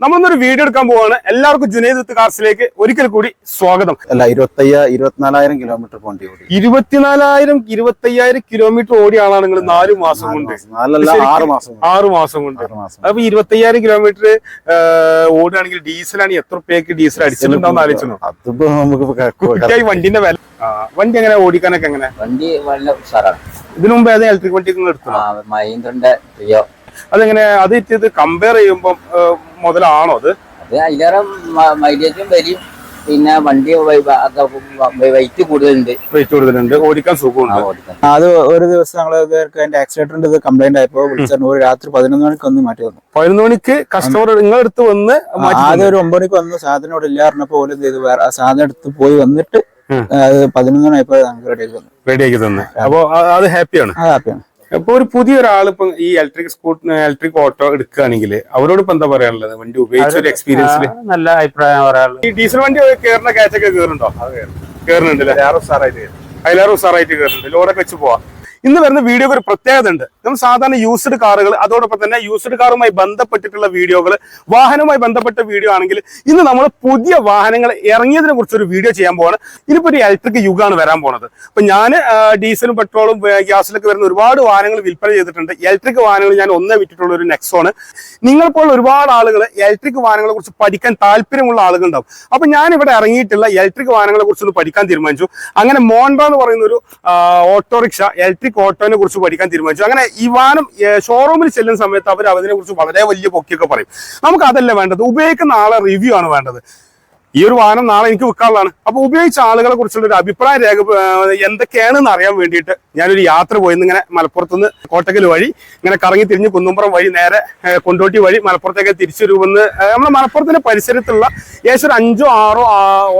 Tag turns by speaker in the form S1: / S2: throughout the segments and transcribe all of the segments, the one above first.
S1: നമ്മളിന്നൊരു video എടുക്കാൻ പോവാണ്. എല്ലാവർക്കും ജുനൈദ് കാർസിലേക്ക് ഒരിക്കൽ കൂടി സ്വാഗതം.
S2: അല്ല ഇരുപത്തയ്യ ഇരുപത്തിനാലായിരം കിലോമീറ്റർ പോണ്ടി ഓടി.
S1: ഇരുപത്തിനാലായിരം ഇരുപത്തയ്യായിരം കിലോമീറ്റർ ഓടിയ ആളാണ് നിങ്ങൾ നാലു മാസം കൊണ്ട്.
S2: നാലല്ല ആറ് മാസം കൊണ്ട്.
S1: ആറ് മാസം കൊണ്ട്. അപ്പൊ ഇരുപത്തയ്യായിരം കിലോമീറ്റർ ഓടുകയാണെങ്കിൽ ഡീസലാണ് എത്ര പേക്ക് ഡീസൽ അടിച്ചിട്ടുണ്ടാവും ആലോചിച്ചു
S2: അതിപ്പോ നമുക്ക്
S1: വണ്ടിന്റെ വില. വണ്ടി എങ്ങനെ ഓടിക്കാനൊക്കെ എങ്ങനെ?
S3: വണ്ടി
S1: ഇതിനു മുമ്പ് ഏതാ ഇലക്ട്രിക് വണ്ടി എടുത്തു
S3: ആ, മഹീന്ദ്രന്റെ പ്രിയോ
S1: അതെങ്ങനെ അത് ഇത് കമ്പയർ ചെയ്യുമ്പോൾ മുതലാണോ അത്?
S3: അത് അതിലേറെ മൈലേജും വരും. പിന്നെ വണ്ടി വെയിറ്റ് കൂടുതലുണ്ട്.
S1: റേറ്റ് കൂടുതലുണ്ട്. ഓടിക്കാൻ സുഖമുണ്ട്.
S2: അത് ഒരു ദിവസം ഞങ്ങൾ അതിന്റെ ആക്സിഡന്റ് ഇത് കംപ്ലൈന്റ് ആയപ്പോ വിളിച്ചു ഒരു രാത്രി പതിനൊന്ന് മണിക്ക് ഒന്ന് മാറ്റി തന്നു
S1: പതിനൊന്ന് മണിക്ക് കസ്റ്റമർ നിങ്ങളെടുത്ത് വന്ന്
S2: ആദ്യം ഒരു ഒമ്പത് മണിക്ക് വന്ന് സാധനം ഇവിടെ ഇല്ല പറഞ്ഞപ്പോ ഓൽ ചെയ്തു. വേറെ സാധനം എടുത്ത് പോയി വന്നിട്ട്. അത് പതിനൊന്ന് മണിയായപ്പോ ഞങ്ങൾക്ക് റെഡി തന്നു.
S1: റെഡിയാക്കി തന്നെ. അപ്പൊ അത് ഹാപ്പിയാണ്
S2: ഹാപ്പിയാണ്
S1: അപ്പൊ ഒരു പുതിയ ഒരാൾ ഇപ്പൊ ഈ ഇലക്ട്രിക് സ്കൂട്ടർ ഇലക്ട്രിക് ഓട്ടോ എടുക്കുകയാണെങ്കിൽ അവരോട് ഇപ്പൊ എന്താ പറയാനുള്ളത്? വണ്ടി ഉപയോഗിച്ച ഒരു എക്സ്പീരിയൻസിൽ
S4: നല്ല അഭിപ്രായം പറയാനുള്ളത്.
S1: ഈ ഡീസൽ വണ്ടി കയറുന്ന കാറ്റൊക്കെ കയറുന്നുണ്ടോ കയറുന്നുണ്ട് അതിലേറെ ഉസാറായിട്ട് കയറുന്നുണ്ട് ലോഡൊക്കെ വെച്ച് പോവാം? ഇന്ന് വരുന്ന വീഡിയോക്ക് ഒരു പ്രത്യേകത ഉണ്ട്. നമ്മൾ സാധാരണ യൂസ്ഡ് കാറുകൾ അതോടൊപ്പം തന്നെ യൂസ്ഡ് കാറുമായി ബന്ധപ്പെട്ടിട്ടുള്ള വീഡിയോകൾ വാഹനവുമായി ബന്ധപ്പെട്ട വീഡിയോ ആണെങ്കിൽ ഇന്ന് നമ്മൾ പുതിയ വാഹനങ്ങൾ ഇറങ്ങിയതിനെ കുറിച്ച് ഒരു വീഡിയോ ചെയ്യാൻ പോവാണ്. ഇനിയിപ്പോ ഒരു ഇലക്ട്രിക് യുഗമാണ് വരാൻ പോണത്. അപ്പൊ ഞാൻ ഡീസലും പെട്രോളും ഗ്യാസിലൊക്കെ വരുന്ന ഒരുപാട് വാഹനങ്ങൾ വിൽപ്പന ചെയ്തിട്ടുണ്ട്. ഇലക്ട്രിക് വാഹനങ്ങൾ ഞാൻ ഒന്നേ വിറ്റിട്ടുള്ള ഒരു നെക്സോണ് നിങ്ങൾപ്പോൾ ഒരുപാട് ആളുകൾ ഇലക്ട്രിക് വാഹനങ്ങളെ കുറിച്ച് പഠിക്കാൻ താല്പര്യമുള്ള ആളുകളുണ്ടാവും. അപ്പൊ ഞാൻ ഇവിടെ ഇറങ്ങിയിട്ടുള്ള ഇലക്ട്രിക് വാഹനങ്ങളെ കുറിച്ച് ഒന്ന് പഠിക്കാൻ തീരുമാനിച്ചു. അങ്ങനെ മോണ്ട എന്ന് പറയുന്ന ഒരു ഓട്ടോറിക്ഷ ഇലക്ട്രിക് ഓട്ടോനെ കുറിച്ച് പഠിക്കാൻ തീരുമാനിച്ചു. അങ്ങനെ ഇവാനും ഷോറൂമിൽ ചെല്ലുന്ന സമയത്ത് അവർ അതിനെ കുറിച്ച് വളരെ വലിയ പൊക്കിയൊക്കെ പറയും. നമുക്ക് അതല്ല വേണ്ടത്. ഉപയോഗിക്കുന്ന ആളെ റിവ്യൂ ആണ് വേണ്ടത്. ഈ ഒരു വാഹനം നാളെ എനിക്ക് വിൽക്കാനുള്ളതാണ്. അപ്പൊ ഉപയോഗിച്ച ആളുകളെ കുറിച്ചുള്ള ഒരു അഭിപ്രായം രേഖ എന്തൊക്കെയാണെന്ന് അറിയാൻ വേണ്ടിയിട്ട് ഞാനൊരു യാത്ര പോയിന്ന് ഇങ്ങനെ മലപ്പുറത്തുനിന്ന് കോട്ടക്കൽ വഴി ഇങ്ങനെ കറങ്ങി തിരിഞ്ഞ് കുന്നുംപുറം വഴി നേരെ കൊണ്ടോട്ടി വഴി മലപ്പുറത്തേക്ക് തിരിച്ചു രൂപന്ന് നമ്മുടെ മലപ്പുറത്തിന്റെ പരിസരത്തുള്ള ഏകദേശം അഞ്ചോ ആറോ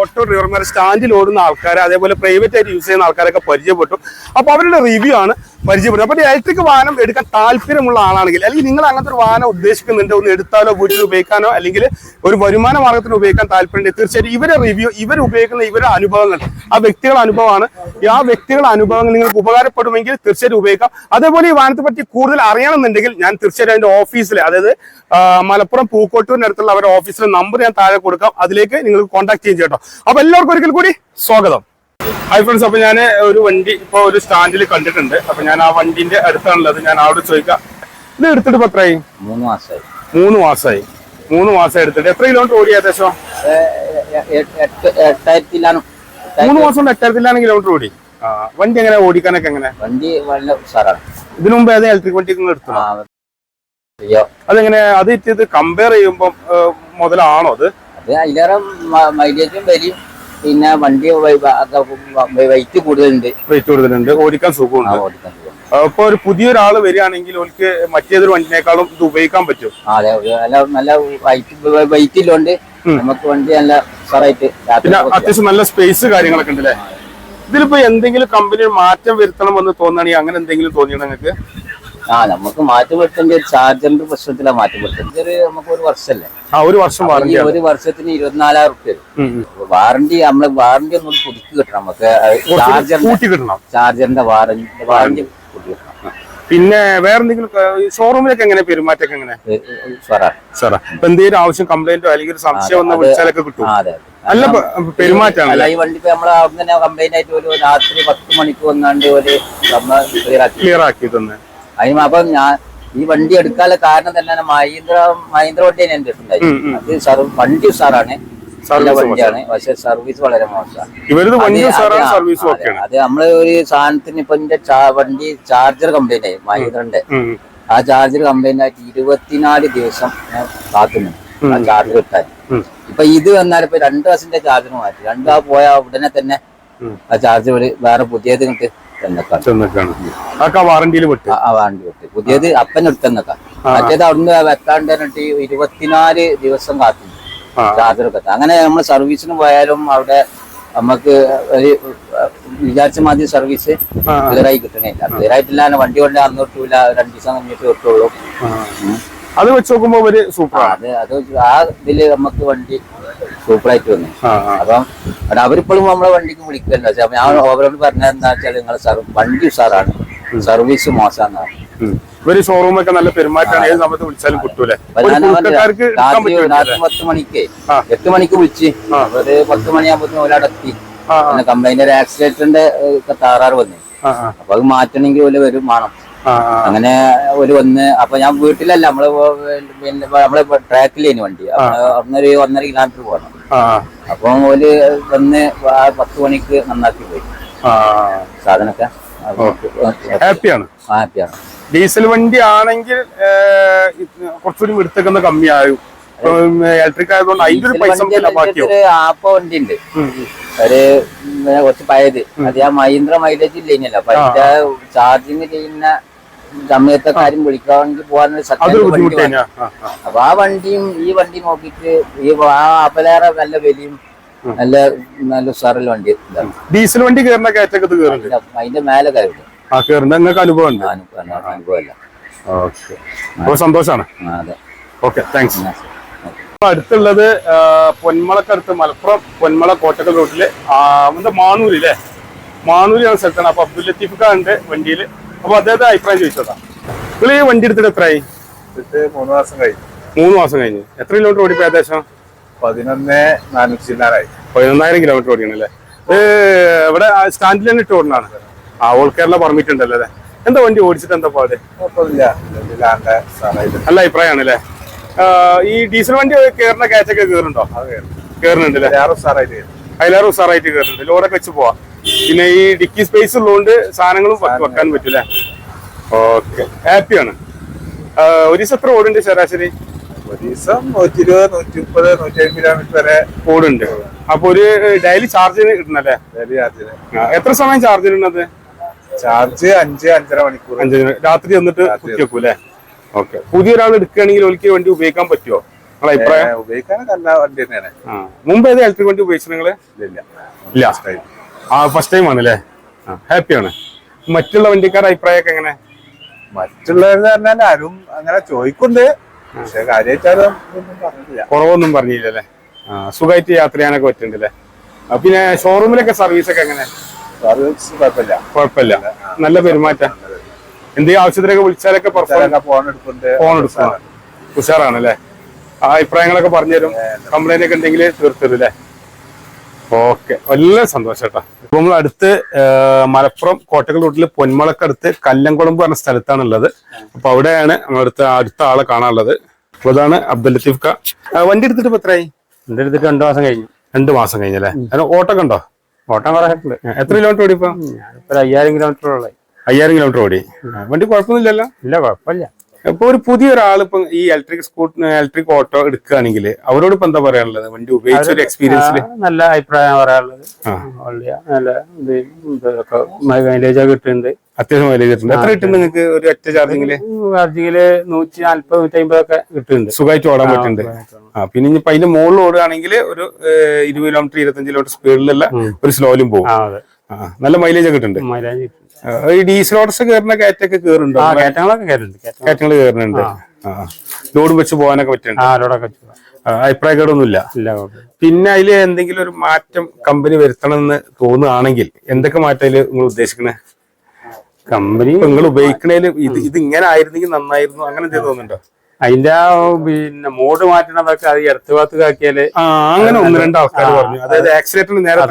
S1: ഓട്ടോ ഡ്രൈവർമാർ സ്റ്റാൻഡിൽ ഓടുന്ന ആൾക്കാർ അതേപോലെ പ്രൈവറ്റ് ആയിട്ട് യൂസ് ചെയ്യുന്ന ആൾക്കാരൊക്കെ പരിചയപ്പെട്ടു. അപ്പൊ അവരുടെ റിവ്യൂ ആണ് പരിചയപ്പെട്ടു അപ്പൊ ഇലക്ട്രിക് വാഹനം എടുക്കാൻ താല്പര്യമുള്ള ആളാണെങ്കിൽ അല്ലെങ്കിൽ നിങ്ങൾ അങ്ങനത്തെ ഒരു വാഹനം ഉദ്ദേശിക്കുന്നുണ്ട് ഒന്ന് എടുത്താലോ വീട്ടിൽ ഉപയോഗിക്കാനോ അല്ലെങ്കിൽ ഒരു വരുമാന മാർഗത്തിന് ഉപയോഗിക്കാൻ താല്പര്യമുണ്ട് തീർച്ചയായിട്ടും ഇവരെ റിവ്യൂ ഇവർ ഉപയോഗിക്കുന്ന ഇവരുടെ അനുഭവങ്ങൾ ആ വ്യക്തികളുടെ അനുഭവമാണ്. ആ വ്യക്തികളുടെ അനുഭവങ്ങൾ നിങ്ങൾക്ക് ഉപകാരപ്പെടുമെങ്കിൽ തീർച്ചയായിട്ടും ഉപയോഗിക്കാം. അതേപോലെ ഈ വാഹനത്തെ പറ്റി കൂടുതൽ അറിയണമെന്നുണ്ടെങ്കിൽ ഞാൻ തീർച്ചയായിട്ടും അതിന്റെ ഓഫീസിൽ അതായത് മലപ്പുറം മലപ്പുറം പൂക്കോട്ടൂരിനടുത്തുള്ള അവരുടെ ഓഫീസിലെ നമ്പർ ഞാൻ താഴെ കൊടുക്കാം. അതിലേക്ക് നിങ്ങൾ കോൺടാക്ട് ചെയ്യും കേട്ടോ അപ്പൊ എല്ലാവർക്കും ഒരിക്കൽ കൂടി സ്വാഗതം. ഹൈ ഫ്രണ്ട്സ് അപ്പൊ ഞാൻ ഒരു വണ്ടി ഇപ്പൊ ഒരു സ്റ്റാൻഡിൽ കണ്ടിട്ടുണ്ട്. അപ്പൊ ഞാൻ ആ വണ്ടിന്റെ അടുത്താണുള്ളത്. ഞാൻ അവിടെ ചോദിക്കാം. ഇത് എടുത്തിട്ട് ഇപ്പൊ എത്രയായി?
S3: മൂന്ന് മാസമായി
S1: മൂന്ന് മാസമായി മൂന്ന് മാസം എടുത്തിട്ട്. എത്ര കിലോമീറ്റർ ഓടി ഏകദേശം?
S3: എട്ടായിരത്തിലാണ്.
S1: മൂന്ന് മാസം കൊണ്ട് എട്ടായിരത്തിലാണ് കിലോമീറ്റർ ഓടി. വണ്ടി എങ്ങനെ ഓടിക്കാനൊക്കെ എങ്ങനെ?
S3: വണ്ടി വളരെ ഉഷാറാണ്.
S1: ഇതിനു മുമ്പ് ഏതാ ഇലക്ട്രിക് വണ്ടി എടുത്തു അതെങ്ങനെ? അത് ഇത് കമ്പയർ ചെയ്യുമ്പോൾ മുതലാണോ അത്?
S3: അത് അതിലേറെ മൈലേജും വരും. പിന്നെ വണ്ടി വൈറ്റ് കൂടുതലുണ്ട്.
S1: വെയിറ്റ് കൂടുതലുണ്ട്. ഓടിക്കാൻ സുഖമുണ്ട്.
S3: ഓടിക്കാൻ
S1: അപ്പൊ ഒരു പുതിയൊരാൾ വരികയാണെങ്കിൽ ഓൾക്ക് മറ്റേതൊരു വണ്ടിനേക്കാളും ഇത് ഉപയോഗിക്കാൻ പറ്റും.
S3: അതെ നല്ല നല്ല വെയിറ്റ് ഇല്ലോണ്ട് നമുക്ക് വണ്ടി നല്ല
S1: പിന്നെ അത്യാവശ്യം നല്ല സ്പേസ് കാര്യങ്ങളൊക്കെ ഉണ്ട് അല്ലേ ഇതിലിപ്പോ എന്തെങ്കിലും കമ്പനി മാറ്റം വരുത്തണം എന്ന് തോന്നുകയാണെങ്കിൽ അങ്ങനെ എന്തെങ്കിലും തോന്നിയോ നിങ്ങൾക്ക്?
S3: ആ നമുക്ക് മാറ്റം വരുത്തേണ്ട ഒരു ചാർജറിന്റെ പ്രശ്നത്തിലാണ് മാറ്റം വരുത്തുന്നത് ഇതൊരു നമുക്ക് ഒരു വർഷമല്ലേ
S1: ആ ഒരു വർഷം വാറണ്ടി
S3: ഒരു വർഷത്തിന് ഇരുപത്തിനാലായിരം റുപ്യ വാറണ്ടി നമ്മൾ വാറണ്ടി ഒന്നും പുതുക്കി കിട്ടണം. നമുക്ക് ചാർജറിന്റെ ചാർജറിന്റെ വാറണ്ടി വാറണ്ടി
S1: പിന്നെ വേറെ എന്തെങ്കിലും ഷോറൂമിലൊക്കെ എങ്ങനെ പെരുമാറ്റൊക്കെ എങ്ങനെ? സാറാ. ഇപ്പൊ എന്തെങ്കിലും ആവശ്യം കംപ്ലൈന്റോ അല്ലെങ്കിൽ ഒരു സംശയം വന്ന്
S3: അത്
S1: വിളിച്ചാലൊക്കെ കിട്ടും.
S3: അതെ
S1: നല്ല പെ- പെരുമാറ്റാണ്
S3: അല്ല ഈ വണ്ടി നമ്മൾ അവിടെ കംപ്ലൈന്റ് ആയിട്ട് ഒരു രാത്രി പത്ത് മണിക്ക് വന്നാണ്ട് ഒരു നമ്മൾ ക്ലിയർ ആക്കി.
S1: തന്നെ.
S3: അതിന് അപ്പം ഞാൻ ഈ വണ്ടി എടുക്കാനുള്ള കാരണം തന്നെ മഹീന്ദ്ര മഹീന്ദ്ര വണ്ടിയാണ് എന്റെ അടുത്തുണ്ടായി. അത് സാർ വണ്ടി ഉഷാറാണ് നല്ല
S1: സർവീസ്
S3: വണ്ടിയാണ്. പക്ഷെ സർവീസ് വളരെ മോശമാണ്.
S1: വണ്ടി
S3: അത് നമ്മൾ ഒരു സാധനത്തിന് ഇപ്പൊ എന്റെ വണ്ടി ചാർജർ കംപ്ലൈന്റ് ആയി. മഹീന്ദ്രന്റെ. ആ ചാർജർ കംപ്ലൈന്റ് ആയിട്ട് ഇരുപത്തിനാല് ദിവസം ഞാൻ കാത്തുന്നു ആ ചാർജർ കിട്ടാൻ. ഇപ്പൊ ഇത് വന്നാൽ ഇപ്പൊ രണ്ട് ദിവസത്തിന്റെ ചാർജർ മാറ്റി. രണ്ടു ആ പോയ ഉടനെ തന്നെ ആ ചാർജർ വേറെ പുതിയത് കിട്ട്
S1: വാറന്റിയിൽ വിട്ട്
S3: ആ വാറണ്ടി വിട്ട് പുതിയത് അപ്പൻ എടുത്തെന്നൊക്കെ മറ്റേത് അവിടുന്ന് വെക്കാണ്ട് ഇരുപത്തിനാല് ദിവസം കാത്തുന്നു ഒക്കെ അങ്ങനെ നമ്മൾ സർവീസിന് പോയാലും അവിടെ നമുക്ക് ഒരു വിചാരിച്ച മാതിരി സർവീസ് ക്ലിയറായി കിട്ടണില്ല. ക്ലിയർ ആയിട്ടില്ല വണ്ടി കൊണ്ട് അന്ന് കിട്ടൂല രണ്ടു ദിവസം കഴിഞ്ഞിട്ട് കിട്ടുള്ളൂ.
S1: അത് വെച്ച് നോക്കുമ്പോ ഒരു സൂപ്പർ
S3: അത് അത് ആ ഇതിൽ നമുക്ക് വണ്ടി സൂപ്പറായിട്ട് വന്നു. അപ്പം അവരിപ്പോഴും നമ്മളെ വണ്ടിക്ക് വിളിക്കല്ലോ. ഞാൻ ഓവറോട് പറഞ്ഞ എന്താ വെച്ചാൽ നിങ്ങൾ വണ്ടി ഉഷാറാണ്. സർവീസ്
S1: മോശം. ഇവർ ഷോറൂമൊക്കെ നല്ല ഏത് സമയത്ത് വിളിച്ചാലും കിട്ടൂലേ ഒരു
S3: രാത്രി രാത്രി പത്ത് മണിക്ക്. എട്ട് മണിക്ക് വിളിച്ച്. ഒരു പത്ത് മണിയാകുമ്പോ
S1: ആ,
S3: പിന്നെ കംപ്ലൈന്റ് ഒരു ആക്സിഡന്റിന്റെ താറാറ് വന്നു. അപ്പൊ അത് മാറ്റണമെങ്കിൽ ഓൽ വരും വേണം. അങ്ങനെ ഒരു വന്ന്. അപ്പൊ ഞാൻ വീട്ടിലല്ല നമ്മൾ പിന്നെ നമ്മളെ ട്രാക്കിലേന് വണ്ടി. അവിടുന്ന് ഒന്നര കിലോമീറ്റർ പോകണം അപ്പൊ ഓൽ വന്ന് പത്ത് മണിക്ക് നന്നാക്കി പോയി.
S1: സാധനൊക്കെ
S3: സാധനമൊക്കെ?
S1: ഹാപ്പിയാണ്
S3: ഹാപ്പിയാണ്
S1: ഡീസൽ വണ്ടി ആണെങ്കിൽ കുറച്ചുകൂടി എടുത്തേക്കുന്ന കമ്മിയായും ഇലക്ട്രിക് ആയതുകൊണ്ട് അതിന്റെ ഒരു പൈസ
S3: ആപ്പ വണ്ടി ഉണ്ട് ഒരു കുറച്ച് പഴയത് അത് ആ മഹീന്ദ്ര മൈലേജ് ഇല്ലല്ലോ അപ്പൊ അതിന്റെ ചാർജിങ് ചെയ്യുന്ന സമയത്തെ കാര്യം വിളിക്കാണെങ്കിൽ പോകാൻ. അപ്പൊ ആ വണ്ടിയും ഈ വണ്ടി നോക്കിയിട്ട് ഈ ആ ആപ്പലേറെ നല്ല വിലയും നല്ല നല്ല സാറിൽ വണ്ടി
S1: ഡീസൽ വണ്ടി കയറുന്ന കയറ്റൊക്കെ
S3: അതിന്റെ- മേലെ കയറി
S1: ആ കയറുന്ന നിങ്ങൾക്ക് അനുഭവം ഉണ്ട്
S3: അനുഭവമല്ല.
S1: ഓക്കെ. അപ്പൊ സന്തോഷാണ്.
S3: അതെ.
S1: ഓക്കെ താങ്ക്സ് അടുത്തുള്ളത് പൊന്മളക്കടുത്ത് മലപ്പുറം പൊന്മള കോട്ടക്കൽ റോഡിൽ എന്താ മാനൂര് അല്ലേ മാണൂരിയാണ് സ്ഥലത്താണ്. അപ്പൊ അബ്ദുൽ ലത്തീഫ് ഖാൻ ഉണ്ട് വണ്ടിയിൽ അപ്പൊ അദ്ദേഹത്തെ അഭിപ്രായം ചോദിച്ചതാ നിങ്ങൾ ഈ വണ്ടി എടുത്തിട്ട് എത്രയായി?
S2: മൂന്ന് മാസം കഴിഞ്ഞു.
S1: മൂന്ന് മാസം കഴിഞ്ഞു. എത്ര കിലോമീറ്റർ ഓടിപ്പോ ഏകദേശം?
S2: പതിനൊന്ന് നാനൂറ്റി ചില്ലാറായി
S1: പതിനൊന്നായിരം കിലോമീറ്റർ ഓടിക്കണല്ലേ? ഇത് ഇവിടെ സ്റ്റാൻഡിൽ തന്നെ ഇട്ട് ഓടണാണ് ആ ഓൾ കേരള പെർമിറ്റ് ഉണ്ടല്ലോ അല്ലേ? എന്താ വണ്ടി ഓടിച്ചിട്ട് എന്താ പാട്? നല്ല അഭിപ്രായമാണ് അല്ലേ ഈ ഡീസൽ വണ്ടി കയറുന്ന കാറ്റൊക്കെ കയറുന്നുണ്ടോ കയറുന്നുണ്ട് അല്ലേ? അതിലേറെ ഉസാറായിട്ട് കയറുന്നുണ്ട് ലോഡൊക്കെ വെച്ച് പോവാ. പിന്നെ ഈ ഡിക്കി സ്പേസ് ഉള്ളതുകൊണ്ട് സാധനങ്ങളും വെക്കാൻ പറ്റൂലേ ഓക്കെ. ഹാപ്പിയാണ്. ഒരു ദിവസം എത്ര ഓടുണ്ട് ശരാശരി?
S2: ഒരു ദിവസം നൂറ്റി ഇരുപത് നൂറ്റി മുപ്പത് നൂറ്റി അമ്പത് കിലോമീറ്റർ വരെ
S1: കൂടുണ്ട് അപ്പൊ ഒരു ഡെയിലി ചാർജ് കിട്ടണല്ലേ?
S2: ഡെയിലി ചാർജിന്
S1: എത്ര സമയം ചാർജ് ഇടുന്നത്?
S2: ചാർജ് അഞ്ച് അഞ്ചര മണിക്കൂർ.
S1: അഞ്ച് രാത്രി വന്നിട്ട് കുത്തി വെക്കൂലേ ഓക്കെ. പുതിയൊരാൾ എടുക്കുകയാണെങ്കിൽ ഒരിക്കൽ വണ്ടി ഉപയോഗിക്കാൻ പറ്റുമോ? നിങ്ങളെ അഭിപ്രായം?
S2: നല്ല വണ്ടി തന്നെയാണ്.
S1: മുമ്പ് ഏത് ഇലക്ട്രിക് വണ്ടി ഉപയോഗിച്ചു നിങ്ങൾ?
S2: ഇല്ല.
S1: ഇല്ല ആ ഫസ്റ്റ് ടൈം ആണല്ലേ? ഹാപ്പിയാണ് മറ്റുള്ള വണ്ടിക്കാരുടെ അഭിപ്രായമൊക്കെ എങ്ങനെ?
S2: മറ്റുള്ളവരെന്ന് പറഞ്ഞാൽ ആരും അങ്ങനെ ചോദിക്കുന്നുണ്ട്. പക്ഷെ കാര്യമായിട്ടാരും പറഞ്ഞില്ല.
S1: കുറവൊന്നും പറഞ്ഞില്ലല്ലേ? ആ സുഖമായിട്ട് യാത്ര ചെയ്യാനൊക്കെ പറ്റുന്നുണ്ടല്ലേ പിന്നെ ഷോറൂമിലൊക്കെ സർവീസ് ഒക്കെ എങ്ങനെ?
S2: സർവീസ് കുഴപ്പമില്ല.
S1: കുഴപ്പമില്ല. നല്ല പെരുമാറ്റം. എന്തെങ്കിലും ആവശ്യത്തിനൊക്കെ വിളിച്ചാലൊക്കെ
S2: ഫോൺ എടുക്കുന്നുണ്ട്.
S1: ഫോൺ എടുക്കണം ഉഷാറാണല്ലേ? ആ അഭിപ്രായങ്ങളൊക്കെ പറഞ്ഞുതരും. കംപ്ലൈന്റ് ഒക്കെ ഉണ്ടെങ്കിൽ തീർത്തരും അല്ലേ? ഓക്കെ. വലിയ സന്തോഷം കേട്ടോ. ഇപ്പൊ നമ്മൾ അടുത്ത് മലപ്പുറം കോട്ടക്കൽ റൂട്ടിൽ പൊന്മളക്കടുത്ത് കല്ലംകുളമ്പ് പറഞ്ഞ സ്ഥലത്താണുള്ളത്. അപ്പൊ അവിടെയാണ് അടുത്ത അടുത്ത ആളെ കാണാനുള്ളത്. അപ്പൊ അതാണ് അബ്ദുൽ ലത്തീഫ് ക വണ്ടി എടുത്തിട്ട് ഇപ്പൊ എത്രയായി?
S4: വണ്ടി എടുത്തിട്ട് രണ്ടു മാസം കഴിഞ്ഞു.
S1: രണ്ടു മാസം കഴിഞ്ഞല്ലേ? അല്ലെ ഓട്ടൊക്കെ ഉണ്ടോ
S4: ഓട്ടം കുറച്ചിട്ടുണ്ട്
S1: എത്ര കിലോമീറ്റർ ഓടി ഇപ്പൊ?
S4: ഒരു അയ്യായിരം കിലോമീറ്റർ
S1: അയ്യായിരം കിലോമീറ്റർ ഓടി. വണ്ടി കുഴപ്പമൊന്നുമില്ലല്ലോ?
S4: ഇല്ല കുഴപ്പമില്ല.
S1: ഇപ്പൊ ഒരു പുതിയ ഒരാൾ ഇപ്പൊ ഈ ഇലക്ട്രിക് സ്കൂട്ടർ ഇലക്ട്രിക് ഓട്ടോ എടുക്കുകയാണെങ്കിൽ അവരോട് ഇപ്പൊ എന്താ പറയാനുള്ളത്? വണ്ടി ഉപയോഗിച്ച ഒരു എക്സ്പീരിയൻസിൽ
S4: നല്ല അഭിപ്രായം പറയാനുള്ളത്. നല്ല ഇത് ഇതൊക്കെ മൈലേജ് കിട്ടുന്നുണ്ട്.
S1: അത്യാവശ്യം മൈലേജ് കിട്ടുന്നുണ്ട്. എത്ര കിട്ടും നിങ്ങൾക്ക് ഒരു ഒറ്റ ചാർജിങ്ങിൽ
S4: ചാർജിങ്ങിൽ നൂറ്റി നാല്പത് നൂറ്റി അമ്പതൊക്കെ കിട്ടുന്നുണ്ട്.
S1: സുഖമായിട്ട് ഓടാൻ പറ്റുന്നുണ്ട്. ആ പിന്നെ ഇനി അതിന്റെ മുകളിൽ ഓടുകയാണെങ്കിൽ ഒരു ഇരുപത് കിലോമീറ്റർ ഇരുപത്തഞ്ച് കിലോമീറ്റർ സ്പീഡിലുള്ള ഒരു സ്ലോയിലും പോകും നല്ല മൈലേജ് കിട്ടുന്നുണ്ട്.
S4: മൈലേജ് കിട്ടുന്നുണ്ട്.
S1: ഈ ഡീസൽ ഓട്ടോസ് കയറുന്ന കയറ്റൊക്കെ കയറുന്നുണ്ടോ?
S4: കയറ്റങ്ങളൊക്കെ കയറുന്നുണ്ട് കയറ്റങ്ങൾ
S1: കയറുന്നുണ്ട്. ലോഡ് വെച്ച് പോകാനൊക്കെ പറ്റുന്നുണ്ട്?
S4: ആ.
S1: ആ, അഭിപ്രായക്കേടൊന്നുമില്ല. പിന്നെ അതിൽ എന്തെങ്കിലും ഒരു മാറ്റം കമ്പനി വരുത്തണം എന്ന് തോന്നുകയാണെങ്കിൽ എന്തൊക്കെ മാറ്റം അതിൽ നിങ്ങൾ ഉദ്ദേശിക്കണേ?
S4: കമ്പനി
S1: നിങ്ങൾ ഉപയോഗിക്കണേൽ ഇത് ഇത് ഇങ്ങനെ ആയിരുന്നെങ്കിൽ നന്നായിരുന്നു. അങ്ങനെ എന്തെങ്കിലും തോന്നുന്നുണ്ടോ?
S4: അതിന്റെ ആ പിന്നെ മോഡ് മാറ്റണതൊക്കെ അത് ഇടത്ത് ഭാഗത്ത്
S1: ആക്കിയാൽ അങ്ങനെ ഒന്ന് രണ്ട് ആൾക്കാർ പറഞ്ഞു. അതായത് ആക്സിലേറ്ററിന് നേരെ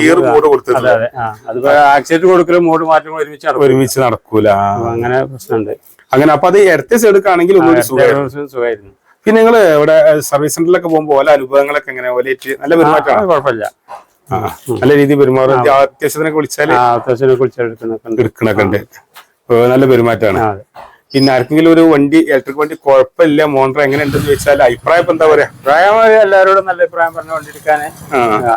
S1: ഗിയർ മോഡ് കൊടുത്തത്
S4: അതെ അതെ ആ അതിപ്പോ ആക്സിഡന്റ് കൊടുക്കലും മോഡ് മാറ്റം ഒരുമിച്ച്
S1: ഒരുമിച്ച് നടക്കൂല.
S4: അങ്ങനെ പ്രശ്നമുണ്ട്.
S1: അങ്ങനെ അപ്പൊ അത് ഇടത്തെ എടുക്കുകയാണെങ്കിൽ സുഖമായിരുന്നു. പിന്നെ നിങ്ങൾ ഇവിടെ സർവീസ് സെന്ററിലൊക്കെ പോകുമ്പോൾ ഓല അനുഭവങ്ങളൊക്കെ എങ്ങനെ? ഓലേറ്റ് നല്ല പെരുമാറ്റമാണ്?
S4: കുഴപ്പമില്ല.
S1: നല്ല രീതിയിൽ പെരുമാറും. അത്യാവശ്യത്തിനൊക്കെ
S4: വിളിച്ചാൽ കുളിച്ചെടുക്കുന്നൊക്കെ ഉണ്ട്.
S1: എടുക്കണൊക്കെ ഉണ്ട്. നല്ല പെരുമാറ്റമാണ്.
S4: അതെ.
S1: പിന്നെ ആർക്കെങ്കിലും ഒരു വണ്ടി ഇലക്ട്രിക് വണ്ടി കുഴപ്പമില്ല മോണ്ടർ എങ്ങനെ ഉണ്ടെന്ന് ചോദിച്ചാൽ അഭിപ്രായം ഇപ്പൊ എന്താ പറയാ?
S4: പ്രായമായ എല്ലാവരോടും നല്ല അഭിപ്രായം പറഞ്ഞുകൊണ്ടിരിക്കാന്
S1: എടുക്കാന്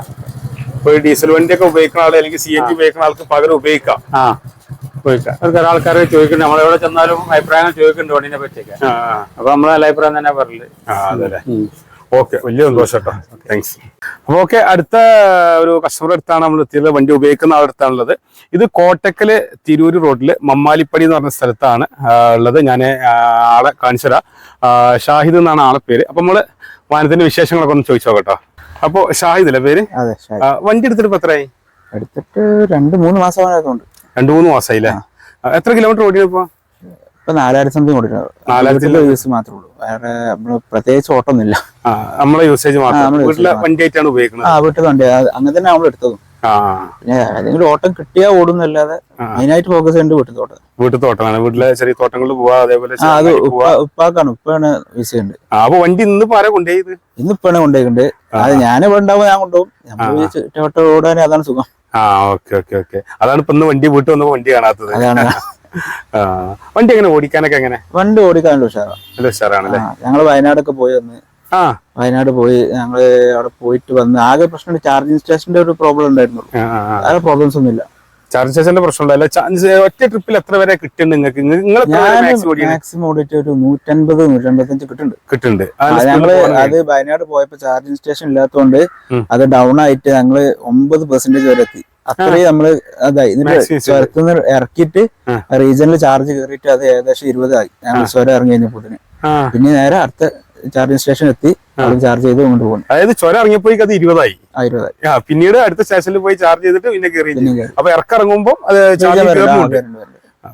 S1: ഇപ്പൊ ഡീസൽ വണ്ടിയൊക്കെ ഉപയോഗിക്കുന്ന ആൾ അല്ലെങ്കിൽ സി എൻ ജി ഉപയോഗിക്കുന്ന ആൾക്ക് പകരം ഉപയോഗിക്കാം.
S4: ഉപയോഗിക്കാം. ചോദിക്കാം കുറെ ആൾക്കാർ ചോദിക്കുന്നുണ്ട്. നമ്മളെവിടെ ചെന്നാലും അഭിപ്രായങ്ങൾ ചോദിക്കുന്നുണ്ട് വണ്ടിനെ പറ്റിയൊക്കെ. അപ്പൊ നമ്മളെ നല്ല അഭിപ്രായം തന്നെ
S1: അതെ ഓക്കെ. വലിയ സന്തോഷം താങ്ക്സ് അപ്പൊ ഓക്കെ അടുത്ത ഒരു കസ്റ്റമർ അടുത്താണ് നമ്മൾ എത്തിയത്. വണ്ടി ഉപയോഗിക്കുന്ന ആളടുത്താണുള്ളത് ഇത് കോട്ടക്കൽ തിരൂര് റോഡിൽ മമ്മാലിപ്പടി എന്ന് പറഞ്ഞ സ്ഥലത്താണ് ഉള്ളത്. ഞാൻ ആളെ കാണിച്ചു തരാം. ഷാഹിദ് എന്നാണ് ആളെ പേര്. അപ്പൊ നമ്മൾ വാനത്തിന്റെ വിശേഷങ്ങളൊക്കെ ഒന്ന് ചോദിച്ചോ കേട്ടോ അപ്പൊ ഷാഹിദ് അല്ലേ പേര്? വണ്ടി എടുത്തിട്ട് ഇപ്പൊ എത്രയായി?
S2: എടുത്തിട്ട് രണ്ട് മൂന്ന് മാസം
S1: രണ്ടു മൂന്ന് മാസമായില്ലേ എത്ര കിലോമീറ്റർ ഓടിയപ്പോ
S2: ഇപ്പൊ നാലായിരം സംതിങ് കൊടുക്കുന്നത്.
S1: നാലായിരത്തിന്റെ
S2: യൂസ് മാത്രമേ ഉള്ളൂ. വേറെ നമ്മൾ പ്രത്യേകിച്ച്
S1: ഓട്ടൊന്നുമില്ല. നമ്മളെ യൂസേജ്
S2: usage
S1: ഉപയോഗിക്കുന്നത്.
S2: ആ വീട്ടിൽ വണ്ടി. അങ്ങനെ തന്നെ നമ്മൾ എടുത്തതും. പിന്നെ ഏതെങ്കിലും ഓട്ടം കിട്ടിയാ ഓടുന്നല്ലാതെ. മെയിനായിട്ട് ഫോക്കസ് ചെയ്യേണ്ടത് വീട്ടിൽ തോട്ടം
S1: വീട്ടിൽ തോട്ടമാണ് വീട്ടിലെ ചെറിയ തോട്ടങ്ങളിൽ പോവാ അതേപോലെ
S2: ആ അത് ഉപ്പാക്കാണ്. ഉപ്പാണ് ചെയ്യുന്നത്
S1: അപ്പൊ വണ്ടി ഇന്ന് പാര കൊണ്ടുപോയത്
S2: ഇന്നിപ്പാണ് കൊണ്ടുപോയിട്ടുണ്ട് അത് ഞാൻ ഇവിടെ ഉണ്ടാവുമ്പോൾ ഞാൻ കൊണ്ടുപോകും. നമ്മൾ ചുറ്റവട്ടം ഓടാൻ അതാണ് സുഖം.
S1: ആ ഓക്കെ ഓക്കെ ഓക്കെ. അതാണ് ഇപ്പൊ ഇന്ന് വണ്ടി വീട്ടിൽ വന്നപ്പോ വണ്ടി കാണാത്തത്.
S2: അതാണ്.
S1: വണ്ടി എങ്ങനെ ഓടിക്കാനൊക്കെ എങ്ങനെ?
S2: വണ്ടി ഓടിക്കാനുള്ള ഉഷാറാണ്
S1: നല്ല ഉഷാറാണല്ലേ?
S2: ഞങ്ങൾ വയനാടൊക്കെ പോയി വന്ന്. വയനാട് പോയി ഞങ്ങൾ അവിടെ പോയിട്ട് വന്ന്. ആകെ പ്രശ്നം ചാർജിങ് സ്റ്റേഷന്റെ ഒരു പ്രോബ്ലം ഉണ്ടായിരുന്നു
S1: ആ, ആ, ആ.
S2: വേറെ പ്രോബ്ലംസ് ഒന്നും ഇല്ല
S1: ചാർജ് സ്റ്റേഷന്റെ പ്രശ്നമുണ്ടല്ലോ ഒറ്റ ട്രിപ്പിൽ എത്ര വരെ കിട്ടുന്നുണ്ട് നിങ്ങൾക്ക്? നിങ്ങൾ മാക്സിമം
S2: ഓടിയിട്ട് ഒരു നൂറ്റൻപത് നൂറ്റമ്പത്തഞ്ച് കിട്ടുന്നുണ്ട്.
S1: കിട്ടുന്നുണ്ട്.
S2: ഞങ്ങൾ അത് വയനാട് പോയപ്പോ ചാർജിങ് സ്റ്റേഷൻ ഇല്ലാത്തതുകൊണ്ട് അത് ഡൗൺ ആയിട്ട് ഞങ്ങൾ ഒമ്പത് പെർസെന്റേജ് വരെ എത്തി. അത്രയും നമ്മൾ അതായി. എന്നിട്ട്. ചുരത്തുനിന്ന് ഇറക്കിയിട്ട് റീജനിൽ ചാർജ് കയറിയിട്ട് അത് ഏകദേശം ഇരുപതായി. ഞങ്ങൾ സ്വരം ഇറങ്ങി കഴിഞ്ഞപ്പോത്തിന് പിന്നെ നേരെ അടുത്ത ചാർജിങ് സ്റ്റേഷൻ എത്തി. ചാർജ് ചെയ്ത് കൊണ്ട് പോകുന്നു
S1: അതായത് ചൊരം ഇറങ്ങിയപ്പോഴേക്ക് അത് ഇരുപതായി. പിന്നീട് അടുത്ത സ്റ്റേഷനിൽ പോയി ചാർജ് ചെയ്തിട്ട് പിന്നെ കയറി. അപ്പൊ ഇറക്കിറങ്ങുമ്പോ അത് ചാർജ്.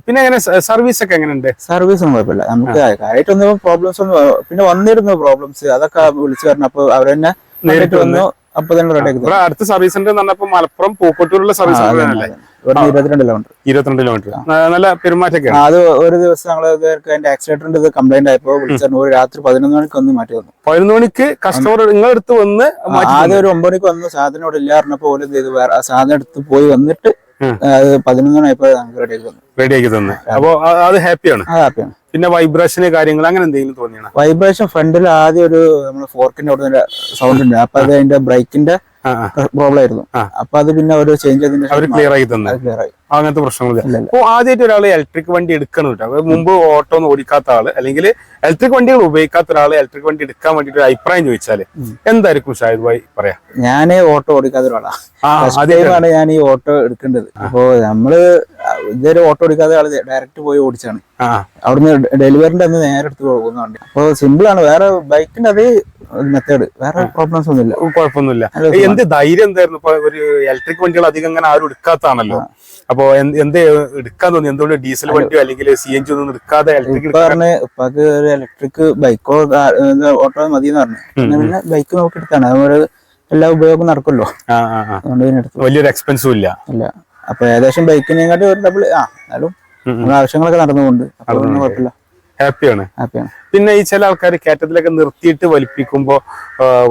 S1: പിന്നെ എങ്ങനെ സർവീസ് ഒക്കെ എങ്ങനെയുണ്ട്?
S2: സർവീസ് ഒന്നും കുഴപ്പമില്ല. നമുക്ക് കാര്യമായിട്ടൊന്നും പ്രോബ്ലംസ് ഒന്നും പിന്നെ വന്നിരുന്നു പ്രോബ്ലംസ് അതൊക്കെ വിളിച്ചു പറഞ്ഞു അപ്പൊ അവരെന്നെ നേരിട്ട് വന്നു. അപ്പൊ തന്നെ റെഡി
S1: അടുത്ത സർവീസ് സെന്റർ എന്ന് പറഞ്ഞപ്പോ മലപ്പുറം പൂക്കോട്ടൂരുള്ള സർവീസ് സെന്റർ ആണല്ലേ
S2: ഇവിടെ ഇരുപത്തിരണ്ട് കിലോമീറ്റർ
S1: ഇരുപത്തിരണ്ട് കിലോമീറ്റർ നല്ല പെരുമാറ്റൊക്കെ
S2: അത് ഒരു ദിവസം ഞങ്ങൾ അതിന്റെ ആക്സിഡന്റിന്റെ ഇത് കംപ്ലൈന്റ് ആയപ്പോ വിളിച്ചു ഒരു രാത്രി പതിനൊന്ന് മണിക്ക് ഒന്ന് മാറ്റി വന്നു.
S1: പതിനൊന്ന് മണിക്ക് കസ്റ്റമർ നിങ്ങളെടുത്ത് വന്ന്
S2: ആദ്യം ഒരു ഒമ്പത് മണിക്ക് വന്ന് സാധനം ഇവിടെ ഇല്ല പറഞ്ഞപ്പോ ഓൽ എന്ത് ചെയ്തു. വേറെ സാധനം എടുത്ത് പോയി വന്നിട്ട് പതിനൊന്ന് ഞങ്ങൾക്ക് റെഡിയാക്കി തന്നു. വന്നു
S1: തന്നെ. അപ്പൊ അത് ഹാപ്പിയാണ്
S2: ഹാപ്പിയാണ്
S1: പിന്നെ വൈബ്രേഷന് കാര്യങ്ങൾ അങ്ങനെ എന്തെങ്കിലും തോന്നിയാണ്
S2: വൈബ്രേഷൻ ഫ്രണ്ടിൽ ആദ്യം ഒരു നമ്മുടെ ഫോർക്കിന്റെ അവിടെ സൗണ്ട് ഉണ്ട് അപ്പൊ അത് അതിന്റെ ബ്രേക്കിന്റെ. പ്രോബ്ലം ആയിരുന്നു. അപ്പൊ അത് പിന്നെ ഓരോ ചേഞ്ച് അവർ
S1: ക്ലിയർ ആക്കി തന്നെ. അങ്ങനത്തെ പ്രശ്നങ്ങളില്ല ആദ്യമായിട്ട് ഒരാൾ ഇലക്ട്രിക് വണ്ടി എടുക്കണം കേട്ടോ. മുമ്പ് ഓട്ടോ ഒന്നും ഓടിക്കാത്ത ആൾ. അല്ലെങ്കിൽ ഇലക്ട്രിക് വണ്ടികൾ ഉപയോഗിക്കാത്ത ഒരാൾ ഇലക്ട്രിക് വണ്ടി എടുക്കാൻ വേണ്ടിട്ട് ഒരു അഭിപ്രായം ചോദിച്ചാൽ എന്തായിരിക്കും ഷാഹിദ് ഭായി പറയാ?
S2: ഞാൻ ഓട്ടോ ഓടിക്കാത്ത ഒരാളാ.
S1: ആ
S2: ഫസ്റ്റ്
S1: ആദ്യം
S2: ടൈമാണ് ഞാൻ ഈ ഓട്ടോ എടുക്കേണ്ടത്. അപ്പോ നമ്മൾ ഇതുവരെ ഓട്ടോ ഓടിക്കാത്ത ആൾ ഡയറക്റ്റ് പോയി ഓടിച്ചാണ് അവിടുന്ന് ഡെലിവറിന്റെ അന്ന് നേരെ എടുത്ത് പോകുന്ന വണ്ടി. അപ്പൊ സിമ്പിൾ ആണ്. വേറെ ബൈക്കിന്റെ അതേ മെത്തേഡ് വേറെ പ്രോബ്ലംസ് ഒന്നുമില്ല.
S1: കുഴപ്പമൊന്നുമില്ല. എന്ത് ധൈര്യം എന്തായിരുന്നു? ഇപ്പൊ ഒരു ഇലക്ട്രിക് വണ്ടികൾ അധികം അങ്ങനെ ആരും എടുക്കാത്താണല്ലോ അപ്പൊ എന്ത് എടുക്കാൻ തോന്നി? എന്തുകൊണ്ട് ഡീസൽ വണ്ടിയോ അല്ലെങ്കിൽ സി എൻ ജി ഒന്നും എടുക്കാതെ ഇലക്ട്രിക്
S2: പറഞ്ഞ് ഇപ്പൊക്ക് ഒരു ഇലക്ട്രിക് ബൈക്കോ ഓട്ടോ മതി എന്ന് പറഞ്ഞു. പിന്നെ ബൈക്ക് നോക്കി എടുത്താണ്. അതുപോലെ എല്ലാ ഉപയോഗം നടക്കുമല്ലോ. അതുകൊണ്ട് പിന്നെ എടുത്തു.
S1: വലിയൊരു എക്സ്പെൻസും ഇല്ല.
S2: ഇല്ല. അപ്പൊ ഏകദേശം ബൈക്കിനെക്കാട്ടി ഒരു ഡബിൾ ആ എന്നാലും ആവശ്യങ്ങളൊക്കെ നടന്നുകൊണ്ട്. അപ്പൊ. കുഴപ്പമില്ല.
S1: ഹാപ്പിയാണ്.
S2: ഹാപ്പിയാണ്.
S1: പിന്നെ ഈ ചില ആൾക്കാർ കയറ്റത്തിലൊക്കെ നിർത്തിയിട്ട് വലിപ്പിക്കുമ്പോ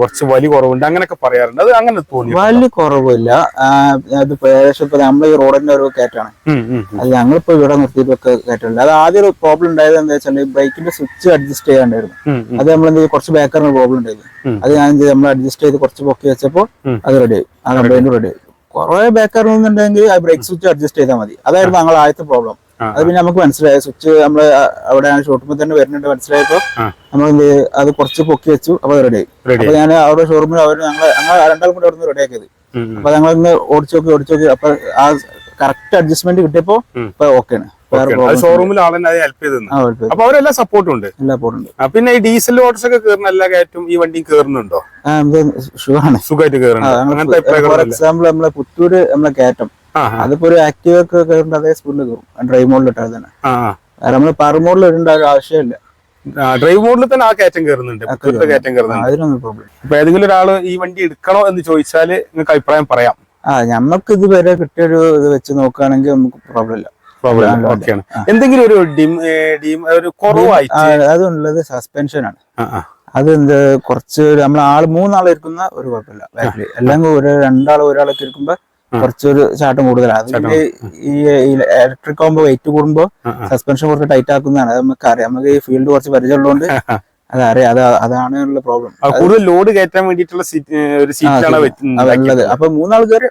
S1: കുറച്ച് വലി കുറവുണ്ട്. അങ്ങനെയൊക്കെ പറയാറുണ്ട്. അത് അങ്ങനെ തോന്നി
S2: വലിയ കുറവില്ല. അത് ഏകദേശം ഇപ്പൊ നമ്മളെ ഈ റോഡിന്റെ ഒരു കയറ്റാണ്. അത് ഞങ്ങളിപ്പോ ഇവിടെ നിർത്തിയിട്ടൊക്കെ കയറ്റുണ്ട് അത് ആദ്യം ഒരു പ്രോബ്ലം ഉണ്ടായത് എന്താ വെച്ചാൽ ബ്രേക്കിന്റെ സ്വിച്ച് അഡ്ജസ്റ്റ് ചെയ്യാണ്ടായിരുന്നു. അത് നമ്മൾ എന്ത് കുറച്ച് ബാക്കറിന് പ്രോബ്ലം ഉണ്ടായിരുന്നു. അത് ഞാൻ നമ്മൾ അഡ്ജസ്റ്റ് ചെയ്ത് കുറച്ച് പൊക്കി വെച്ചപ്പോൾ അത് റെഡി ആയി. ആ കംപ്ലൈന്റ് റെഡി ആയി. കുറെ ബാക്കറിനുണ്ടെങ്കിൽ ആ ബ്രേക്ക് സ്വിച്ച് അഡ്ജസ്റ്റ് ചെയ്താൽ മതി. അതായിരുന്നു ഞങ്ങളുടെ ആദ്യത്തെ പ്രോബ്ലം അത് പിന്നെ നമുക്ക് മനസ്സിലായി. സ്വിച്ച് നമ്മൾ അവിടെ ഷോറൂമിൽ തന്നെ വരുന്നുണ്ട്. മനസ്സിലായപ്പോ
S1: ആ.
S2: നമ്മൾ അത് കുറച്ച് പൊക്കി വെച്ചു. അപ്പൊ റെഡി ആയി. അപ്പൊ ഞാൻ അവിടെ ഷോറൂമിൽ അവർ ഞങ്ങൾ ഞങ്ങൾ രണ്ടാൾ കൂടെ അവിടെ റെഡി ആക്കിയത്. അപ്പൊ ഞങ്ങൾ ഇന്ന് ഓടിച്ചു നോക്കി ഓടിച്ചു നോക്കി. അപ്പൊ ആ കറക്റ്റ് അഡ്ജസ്റ്റ്മെന്റ് കിട്ടിയപ്പോ. ഇപ്പൊ ഓക്കെയാണ്
S1: ഷോറൂമിൽ ഹെൽപ്പ് ചെയ്തു. അപ്പൊ അവരെല്ലാം സപ്പോർട്ടും ഉണ്ട്. പിന്നെ ഈ ഡീസൽ ഓട്ടോസ് ഒക്കെ കയറുന്ന എല്ലാ കയറ്റും ഈ വണ്ടി കയറുന്നുണ്ടോ സുഖമായിട്ട് കയറുന്നുണ്ട് അങ്ങനത്തെ
S2: ഫോർ എക്സാമ്പിൾ നമ്മളെ പുത്തൂര് നമ്മളെ കയറ്റം. അതിപ്പോ ഒരു ആക്റ്റീവ് ഒക്കെ അതേ സ്പീഡിൽ കയറും ഡ്രൈവ് മോഡിൽ ഇട്ടാൽ തന്നെ.
S1: ആ
S2: നമ്മൾ പറ മോഡിൽ ഇടേണ്ട ആവശ്യമില്ല.
S1: ഡ്രൈവ് മോഡിൽ തന്നെ ആ കയറ്റം കയറുന്നുണ്ട് കയറ്റം കയറുന്നുണ്ട്
S2: അതിനൊന്നും പ്രോബ്ലം
S1: അപ്പൊ ഏതെങ്കിലും ഒരാൾ ഈ വണ്ടി എടുക്കണോ എന്ന് ചോദിച്ചാൽ നിങ്ങൾക്ക് അഭിപ്രായം പറയാം.
S2: ആ ഞമ്മക്ക് ഇതുവരെ കിട്ടിയൊരു ഇത് വെച്ച് നോക്കുകയാണെങ്കിൽ നമുക്ക് പ്രോബ്ലം ഇല്ല.
S1: പ്രോബ്ലം ഓക്കെയാണ് എന്തെങ്കിലും ഒരു ഡിം ഡിം ഒരു കുറവായി
S2: അതുള്ളത് സസ്പെൻഷൻ ആണ്.
S1: ആ, ആ.
S2: അത് എന്ത് കുറച്ച് നമ്മൾ ആൾ മൂന്നാൾ ഇരിക്കുന്ന ഒരു കുഴപ്പമില്ല. ബാക്കിൽ അല്ലെങ്കിൽ ഒരു രണ്ടാൾ ഒരാളൊക്കെ ഇരിക്കുമ്പോ കുറച്ചൊരു ചാട്ടം കൂടുതലാണ് അതിന്റെ ഈ ഇലക്ട്രിക് ആകുമ്പോ വെയിറ്റ് കൂടുമ്പോ. സസ്പെൻഷൻ കുറച്ച് ടൈറ്റ് ആക്കുന്നതാണ്. അത് നമുക്ക് അറിയാം. നമുക്ക് ഈ ഫീൽഡ് കുറച്ച് പരിചയമുള്ളതുകൊണ്ട് അതറിയാം. അത് അതാണ് ഉള്ള പ്രോബ്ലം
S1: കൂടുതൽ ലോഡ് കയറ്റാൻ വേണ്ടിയിട്ടുള്ള ഒരു സീറ്റാണ്
S2: അപ്പൊ മൂന്നാൾ കയറി